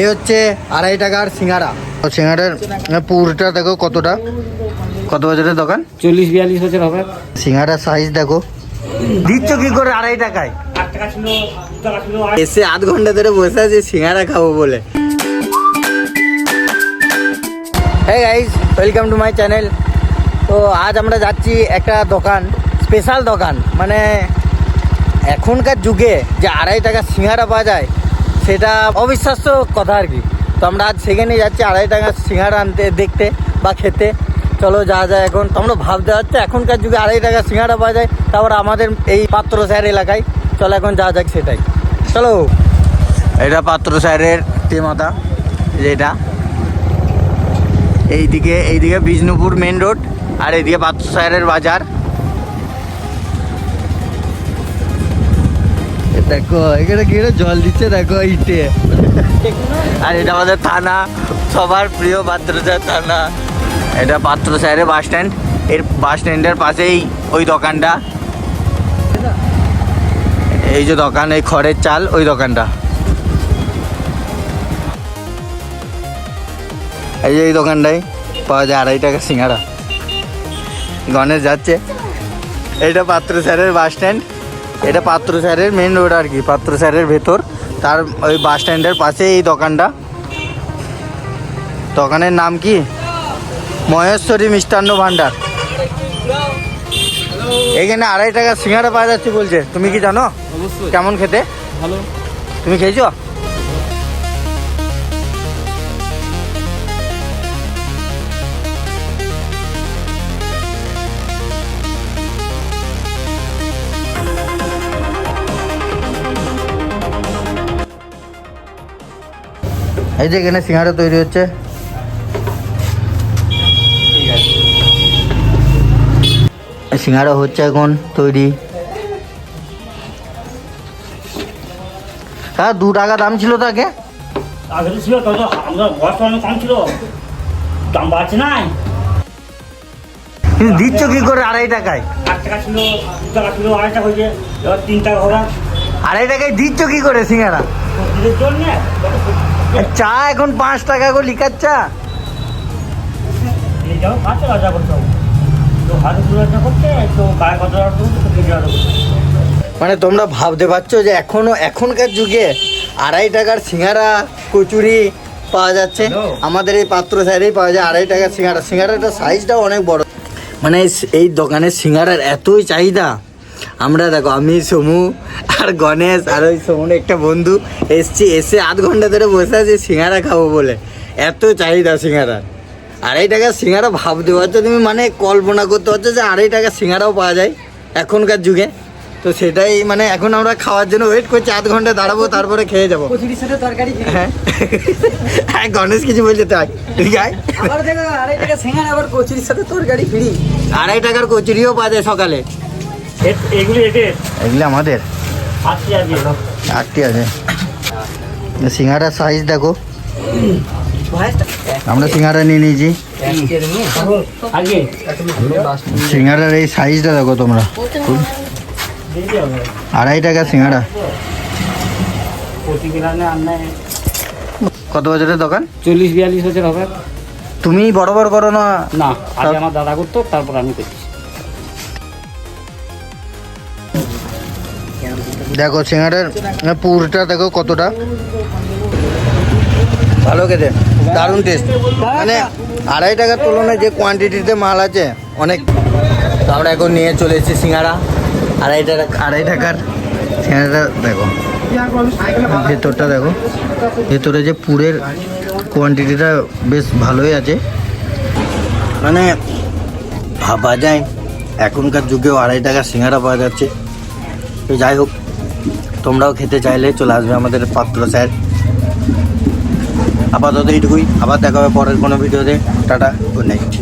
এই হচ্ছে আড়াই টাকার সিঙ্গারা। সিঙ্গারার পুরটা দেখো কতটা? কত বছরের দোকান? চল্লিশ বিয়াল্লিশ বছর হবে। সিঙ্গারার সাইজ দেখো। দিচ্ছ কি করে আড়াই টাকায়? এসে আধ ঘণ্টা ধরে বসে আছে সিঙ্গারা খাব বলে। হ্যাঁ guys welcome to my channel তো আজ আমরা যাচ্ছি একটা দোকান স্পেশাল দোকান। মানে এখনকার যুগে যে আড়াই টাকা সিঙ্গারা পাওয়া যায় সেটা অবিশ্বাস্য কথা আর কি। তো আমরা আজ সেখানে যাচ্ছি, আড়াই টাকা সিঙ্গারা আনতে, দেখতে বা খেতে। চলো যা যায় এখন। তো আমরা ভাবতে পারছি এখনকার যুগে আড়াই টাকা সিঙ্গারা পাওয়া যায়, তারপর আমাদের এই পাত্র স্যার এলাকায়। চলো এখন যা যাক সেটাই। চলো। এটা পাত্র স্যারের টিমাতা যেটা। এইদিকে এইদিকে বিষ্ণুপুর মেন রোড, আর এইদিকে পাত্র স্যারের বাজার। দেখো, এখানে কি জল দিচ্ছে, দেখো, ইটে। আর এটা আমাদের থানা, সবার প্রিয় পাত্র স্যার থানা। এটা পাত্র স্যারের বাস স্ট্যান্ড। এর বাস স্ট্যান্ডের পাশেই ওই দোকানটা। এই যে দোকান, এই খড়ের চাল, ওই দোকানটা। এই যে এই দোকানটাই পাওয়া যায় আড়াই টাকা সিঙ্গারা। গণেশ যাচ্ছে। এটা পাত্র স্যারের বাস স্ট্যান্ড। এটা পাত্র স্যারের মেন রোড আর কি পাত্র স্যারের ভেতর। তার ওই বাস স্ট্যান্ডের পাশে এই দোকানটা। দোকানের নাম কি? মহেশ্বরী মিষ্টান্ন ভাণ্ডার এখানে আড়াই টাকা সিঙ্গারা পাওয়া যাচ্ছে বলছে। তুমি কি জানো? কেমন খেতে? ভালো। তুমি খেয়েছো? এই যে এখানে সিঙ্গারা তৈরি হচ্ছে। সিঙ্গারা হচ্ছে এখন তৈরি। হ্যাঁ দু টাকা দাম ছিল তাকে আগে? তো ছিল আমরা বয়স অনেক কম ছিল। দাম বাড়ছে নাই কিন্তু দিচ্ছ কি করে আড়াই টাকায়? আট টাকা ছিল দু টাকা ছিল আড়াই টাকা হয়েছে। এবার তিন টাকা হবে আড়াই টাকায় দিচ্ছ কি করে সিঙ্গারা? জন্য? চা এখন পাঁচ টাকা করে লিকার চা। মানে তোমরা ভাবতে পারছ যে এখনও এখনকার যুগে আড়াই টাকার সিঙ্গারা কচুরি পাওয়া যাচ্ছে। আমাদের এই পাত্র সাইডেই পাওয়া যায় আড়াই টাকার সিঙ্গারা। সিঙ্গারাটার সাইজটাও অনেক বড়। মানে এই- এই দোকানের সিঙ্গারার এতই চাহিদা। আমরা দেখো আমি সমু আর গণেশ আর ওই সমুর একটা বন্ধু এসছি এসে আধ ঘণ্টা ধরে বসে আছি সিঙ্গারা খাব বলে। এত চাহিদা সিঙ্গারা আড়াই টাকার সিঙ্গারা ভাবতে পারছ তুমি? মানে কল্পনা করতে পারছ যে আড়াই টাকা সিঙ্গারাও পাওয়া যায় এখনকার যুগে? তো সেটাই মানে এখন আমরা খাওয়ার জন্য ওয়েট করছি আধ ঘণ্টা দাঁড়াবো তারপরে খেয়ে যাব। হ্যাঁ। হ্যাঁ গণেশ কিছু বলছে তাই ঠিক আছে আড়াই টাকা কচুরির সাথে তরকারি ফ্রি। আড়াই টাকার কচুরিও পাওয়া যায় সকালে। এগুলি এগুলো আমাদের। আটটি আছে সিঙ্গারার সাইজ দেখো। আমরা সিঙ্গারা নিয়ে নিয়েছি। সিঙ্গারার এই সাইজটা দেখো তোমরা। আড়াই টাকা সিঙ্গারা। কত বছরের দোকান? চল্লিশ বিয়াল্লিশ বছর হবে। তুমি বড় বড় করো না। না আগে আমার দাদা করতো তারপর আমি করছি। দেখো সিঙ্গারার পুরটা দেখো কতটা। ভালো খেতে, দারুণ টেস্ট মানে আড়াই টাকার তুলনায় যে কোয়ান্টিটিতে মাল আছে, অনেক। তো আমরা এখন নিয়ে চলে এসেছি সিঙ্গারা। আড়াই টাকা, আড়াই টাকার সিঙ্গারাটা দেখো। ভেতরটা দেখো। ভেতরে যে পুরের কোয়ান্টিটিটা বেশ ভালোই আছে। মানে ভাবা যায়, এখনকার যুগেও আড়াই টাকার সিঙ্গারা পাওয়া যাচ্ছে। তো যাই হোক, তোমরাও খেতে চাইলে চলে আসবে আমাদের পাত্র স্যার। আপাতত এইটুকুই। আবার দেখা হবে পরের কোনো ভিডিওতে। Tata good night